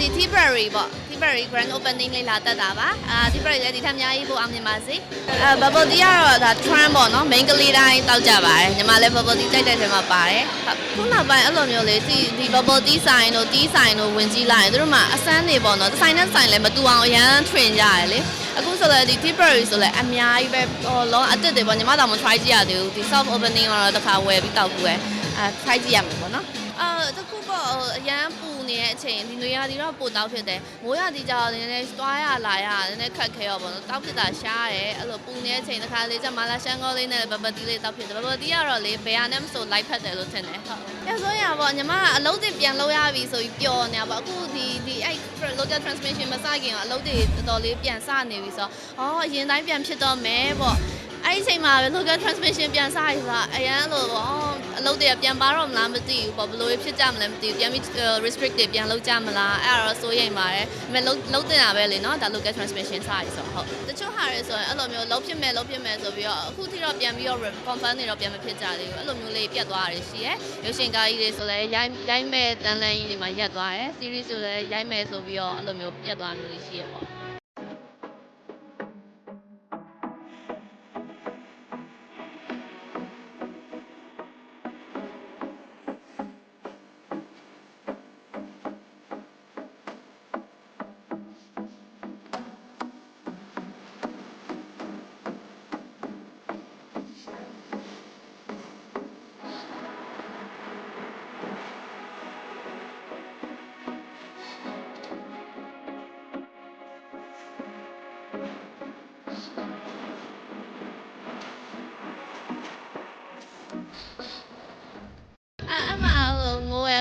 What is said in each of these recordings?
ဒီ Tea-Berry ပေါ့ Tea-Berry Grand Opening လေးလာတက်တာပါအာ Tea-Berry လည်းဒီထက်အများကြီးပိုအောင်မြင်ပါစေအဲ Bubble Tea ကတော့ဒါ trend ပေါ့နော် main ကလေးတိုင်းတောက်ကြပါတယ်ညီမလည်း Bubble Tea တိုက်တဲ့ထဲမှာပါတယ်ဟုတ်ခုနောက်ပိုင်းအဲ့လိုမျိုးလေးဒီဒီ Bubble Tea ဆိုင်တို့ Tea ဆိုင်တို့ဝင်ကြည့်လိုက်ရင်တို့မှာအစမ်းတွေပေါ့နော်တစ်ဆိုင်နဲ့တစ်ဆိုင်လည်းမတူအောင်အရန် train ကြရတယ်လေအခုဆိုလည်းဒီ Tea-Berry ဆိုလည်းအများကြီးပဲဟိုလုံးအစ်စ်တွေပေါ့ညီမတော့မ try ကြည့်ရသေးဘူးဒီ soft opening ကတော့တစ်ခါဝယ်ပြီးတောက်ဘူးပဲအဲ try ကြည့်ရမှာပေါ့နော် အာတခုပေါ့ဟိုအရန်ပူနေတဲ့အချိန်ဒီနွေရာသီတော့ပိုတောက်ဖြစ်တယ်မိုးရာသီကျတော့နည်းနည်းသွားရလာရနည်းနည်းခက်ခဲရောပေါ့နော်တောက်ဖြစ်တာရှားတယ်အဲ့လိုပူနေတဲ့အချိန်တစ်ခါလေးကျမလာရှန်ကောလေးနဲ့ဘဘတီလေးတောက်ဖြစ်တယ်ဘဘတီကတော့လေဘယ်ဟာနဲ့မဆိုလိုက်ဖက်တယ်လို့ထင်တယ်ဟုတ်အဲဆိုရင်ပေါ့ညီမကအလုပ်တွေပြန်လုပ်ရပြီဆိုပြီးပျော်နေတာပေါ့အခုဒီဒီအဲ့ local transmission မစခင်ကအလုပ်တွေတော်တော်လေးပြန်စနေပြီဆိုတော့အော်အရင်တိုင်းပြန်ဖြစ်တော့မယ်ပေါ့အဲ့ဒီအချိန်မှာပဲ local transmission ပြန်စရဆိုတာအရန်လို့ပေါ့ အော်အလုပ်တွေကပြန်ပါတော့မလားမသိဘူးပေါ့ဘယ်လိုဖြစ်ကြမလဲမသိဘူးပြန်ပြီး restrict တွေပြန်လုပ်ကြမလားအဲ့ဒါတော့စိုးရိမ်ပါတယ်ဒါပေမဲ့လုပ်လုပ်တင်တာပဲလေနော်ဒါ local transmission စရဆိုတော့ဟုတ်တချို့ဟာတွေဆိုရင်အဲ့လိုမျိုးလုံးဖြစ်မယ်လုံးဖြစ်မယ်ဆိုပြီးတော့အခုထိတော့ပြန်ပြီးတော့ confirm နေတော့ပြန်မဖြစ်ကြသေးဘူးအဲ့လိုမျိုးလေးပြတ်သွားတာရှိရဲရုပ်ရှင်ကားကြီးတွေဆိုလည်းရိုင်းရိုင်းမဲ့တန်လန်းကြီးတွေမှာရက်သွားတယ် series ဆိုလည်းရိုင်းမဲ့ဆိုပြီးတော့အဲ့လိုမျိုးပြတ်သွားမျိုးလေးရှိရဲပေါ့ Thank you.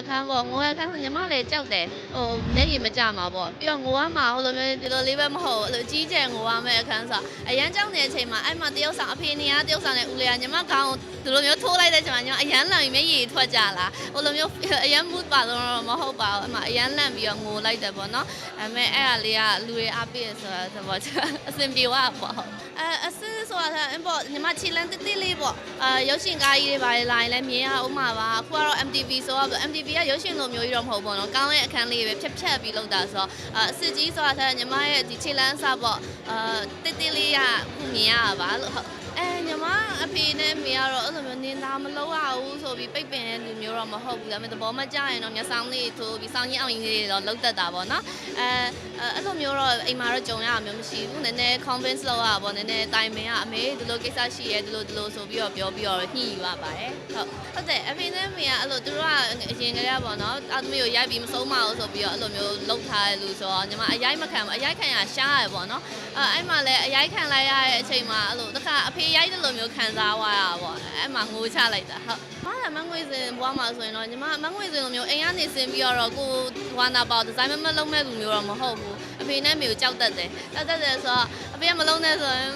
ခန်းပေါ့ငိုရခန်းဆိုညီမလည်းကြောက်တယ်ဟိုမျက်ရည်မကျမှာပေါ့ပြီးတော့ငိုရမှာဟိုလိုမျိုးဒီလိုလေးပဲမဟုတ်ဘူးအဲ့လိုကြီးကျယ်ငိုရမယ့်အခန်းဆိုအရန်ကြောက်နေတဲ့အချိန်မှာအဲ့မှာတယောက်ဆောင်အဖေနေရတယောက်ဆောင်နဲ့ဦးလေးကညီမကောင်းဒီလိုမျိုးထိုးလိုက်တဲ့အချိန်မှာညီမအရန်လန့်ပြီးမျက်ရည်ထွက်ကြလာဟိုလိုမျိုးအရန် mood ပါတော့မဟုတ်ပါဘူးအမအရန်လန့်ပြီးတော့ငိုလိုက်တယ်ပေါ့နော်အဲမဲ့အဲ့ဒါလေးကလူတွေအားပေးရဆိုတာသဘောကျအဆင်ပြေသွားပေါ့အဲအစစ်ဆိုတာအပေါ့ညီမချီလန်းတိတိလေးပေါ့အာရုပ်ရှင်ကားကြီးတွေပါလာရင်လည်းမြင်ရအောင်မှာပါအခုကတော့ MTV ဆိုတော့ MTV ကကရုပ်ရှင်လိုမျိုးကြီးတော့မဟုတ်ဘူးပေါ့နော်ကောင်းတဲ့အခန်းလေးပဲဖြတ်ဖြတ်ပြီးလုပ်တာဆိုတော့အအစ်စ်ကြီးဆိုတာညီမရဲ့ဒီခြေလန်းစပေါ့အာတစ်တစ်လေးရမြင်ရပါလို့ဟုတ် အဲညီမအဖေနဲ့မေကတော့အဲ့လိုမျိုးနင်သာမလုပ်ရဘူးဆိုပြီးပိတ်ပင်တဲ့လူမျိုးတော့မဟုတ်ဘူးဒါပေမဲ့သဘောမကျရင်တော့မျက်စောင်းလေးထိုးပြီးစောင်းကြီးအောင်ကြီးလေးတော့လုပ်တတ်တာပေါ့နော်အဲအဲ့လိုမျိုးတော့အိမ်မှာတော့ကြုံရမျိုးမရှိဘူးနည်းနည်း convince လုပ်ရပါပေါ့နည်းနည်းတိုင်ပင်ကအမေဒီလိုကိစ္စရှိရဲဒီလိုဒီလိုဆိုပြီးတော့ပြောပြီးတော့ညှိယူရပါတယ်ဟုတ်ဟုတ်တယ်အဖေနဲ့မေကအဲ့လိုသူတို့ကအရင်ကတည်းကပေါ့နော်အသမီးကိုရိုက်ပြီးမဆုံးမအောင်ဆိုပြီးတော့အဲ့လိုမျိုးလုပ်ထားတယ်လို့ဆိုတော့ညီမအရိုက်မခံဘူးအရိုက်ခံရရှားရပေါ့နော်အဲအဲ့မှာလည်းအရိုက်ခံလိုက်ရတဲ့အချိန်မှာအဲ့လိုတခါအဖေရိုက်တယ်လို့မျိုးခံစားသွားရတာပေါ့အဲ့မှာငိုချလိုက်တာဟုတ်မားလည်းမငွေစင်ဘွားမှာဆိုရင်တော့ညီမမငွေစင်လိုမျိုးအိမ်ကနေဆင်းပြီးတော့ကိုဝါနာပေါဒီဇိုင်းမမလုံးမဲ့လူမျိုးတော့မဟုတ်ဘူးအဖေနဲ့မေကိုကြောက်တတ်တယ်ကြောက်တတ်တယ်ဆိုတော့အဖေကမလုံးနဲ့ဆိုရင်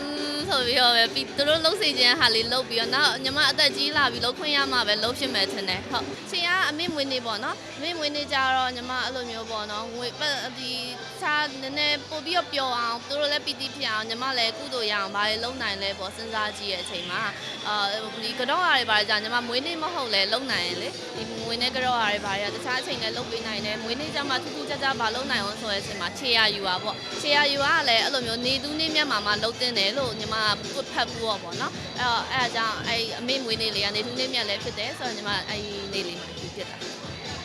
ဆိုပြီးတော့ပဲပြီးသူတို့လှုပ်စေခြင်းဟာလေးလှုပ်ပြီးတော့နောက်ညီမအသက်ကြီးလာပြီးလှုပ်ခွင့်ရမှပဲလှုပ်ဖြစ်မယ်ထင်တယ်ဟုတ်ရှင်ကအမေမွေးနေပေါ့နော်အမေမွေးနေကြတော့ညီမအဲ့လိုမျိုးပေါ့နော်ငွေပတ်ဒီစားနည်းနည်းပို့ပြီးတော့ပျော်အောင်သူတို့လည်းပီတိဖြစ်အောင်ညီမလည်းကုသိုလ်ရအောင်ဘာတွေလုပ်နိုင်လဲပေါ့စဉ်းစားကြည့်ရဲ့အချိန်မှာအာဒီကတော့အားတွေပါကြညီမမွေးနေ့မဟုတ်လဲလုပ်နိုင်ရင်လေဒီမွေးနေ့ကတော့အားတွေပါရတခြားအချိန်လည်းလုပ်ပေးနိုင်တယ်မွေးနေ့ကျမှထူးထူးခြားခြားမလုပ်နိုင်အောင်ဆိုတဲ့အချိန်မှာခြေရယူပါပေါ့ခြေရယူကလည်းအဲ့လိုမျိုးနေသူးနေမြတ်မှာမှလုပ်တင်တယ်လို့ညီမကဖတ်ဘူးပေါ့နော်အဲ့တော့အဲ့အကြောင်းအဲ့အမေမွေးနေ့လေးကနေသူးနေမြတ်လည်းဖြစ်တယ်ဆိုတော့ညီမအဲ့နေ့လေးမှာဖြစ်တာ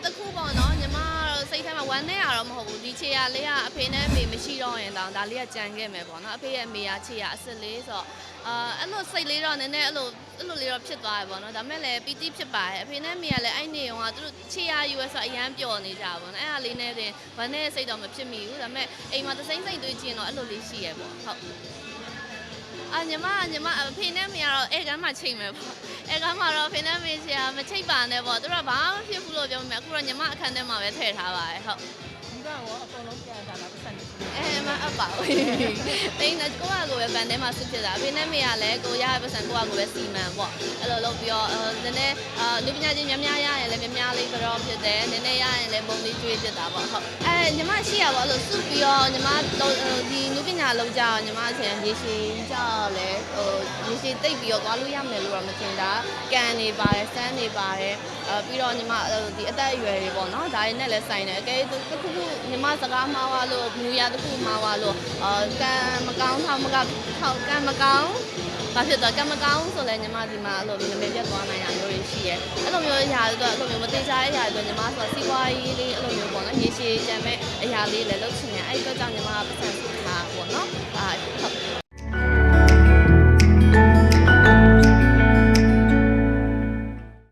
တခုပေါ့နော်ညီမကတော့စိတ်ထဲမှာဝမ်းနဲ့ရတော့မဟုတ်ဘူးဒီခြေရလေးကအဖေနဲ့အမေမရှိတော့ရင်တောင်ဒါလေးကကြံခဲ့မယ်ပေါ့နော်အဖေရဲ့အမေကခြေရအစ်စ်လေးဆိုတော့အာအဲ့လိုစိတ်လေးတော့နည်းနည်းအဲ့လိုအဲ့လိုလေးတော့ဖြစ်သွားတယ်ပေါ့နော်ဒါမဲ့လည်းပီတိဖြစ်ပါတယ်အဖေနဲ့အမေကလည်းအဲ့နေရောကသူတို့ခြေရယူရဆိုအရန်ပျော်နေကြပါပေါ့နော်အဲ့ဟာလေးနဲ့တင်ဝမ်းနဲ့စိတ်တော့မဖြစ်မိဘူးဒါမဲ့အိမ်မှာသစိမ့်စိမ့်တွေးကြည့်ရင်တော့အဲ့လိုလေးရှိရပေါ့ဟုတ် အာညီမညီမအဖေနဲ့မေကတော့အဲကမ်းမှာချိန်မယ်ပေါ့အဲကမ်းမှာတော့ဖေနဲ့မေချာမချိတ်ပါနဲ့ပေါ့သူတို့ကဘာမှမဖြစ်ဘူးလို့ပြောမယ်အခုတော့ညီမအခန်းထဲမှာပဲထည့်ထားပါတယ်ဟုတ်ဒီကရောအကုန်လုံးပြန်တာလားပတ်စံနေတယ် အဲမအပ်ပါဘူး။တိန်းတော့ကိုကကိုပဲဗန်ထဲမှာဆွဖြစ်တာ။အဖေနဲ့မေကလည်းကိုရရပတ်စံကိုကကိုပဲစီမံပေါ့။အဲ့လိုလုပ်ပြီးတော့အဲနည်းနည်းအာလူပညာချင်းများများရရင်လည်းများများလေးကြောဖြစ်တယ်။နည်းနည်းရရင်လည်းပုံလေးကျွေးဖြစ်တာပေါ့ဟုတ်။အဲညီမရှိရပါလို့စုပြီးတော့ညီမဒီလူပညာလုံးကြအောင်ညီမအချင်းရေရှည်ကြလဲဟိုရေရှည်တိတ်ပြီးတော့သွားလို့ရမယ်လို့တော့မထင်တာ။ကန်နေပါတယ်စမ်းနေပါတယ်။အဲပြီးတော့ညီမဒီအသက်အရွယ်တွေပေါ့နော်။ဒါတွေနဲ့လည်းဆိုင်တယ်။အကဲတစ်ခုခုညီမစကားမှားသွားလို့မူရတစ်ခုမှားသွားလို့အာကံမကောင်းထောက်မကောင်းထောက်ကံမကောင်းဘာဖြစ်တော့ကံမကောင်းဆိုလဲညီမဒီမှာအဲ့လိုနမေပြတ်သွားနိုင်တာမျိုးတွေရှိရဲအဲ့လိုမျိုးအရာတွေတော့အဲ့လိုမျိုးမသေးချာတဲ့အရာတွေတော့ညီမဆိုစီးပွားရေးလေးအဲ့လိုမျိုးပေါ့နော်ရေရှည်ကြံမဲ့အရာလေးလည်းလုပ်ချင်တယ်အဲ့ဒီတော့ကြောင့်ညီမကပတ်စံစုထားပေါ့နော်အာဟုတ်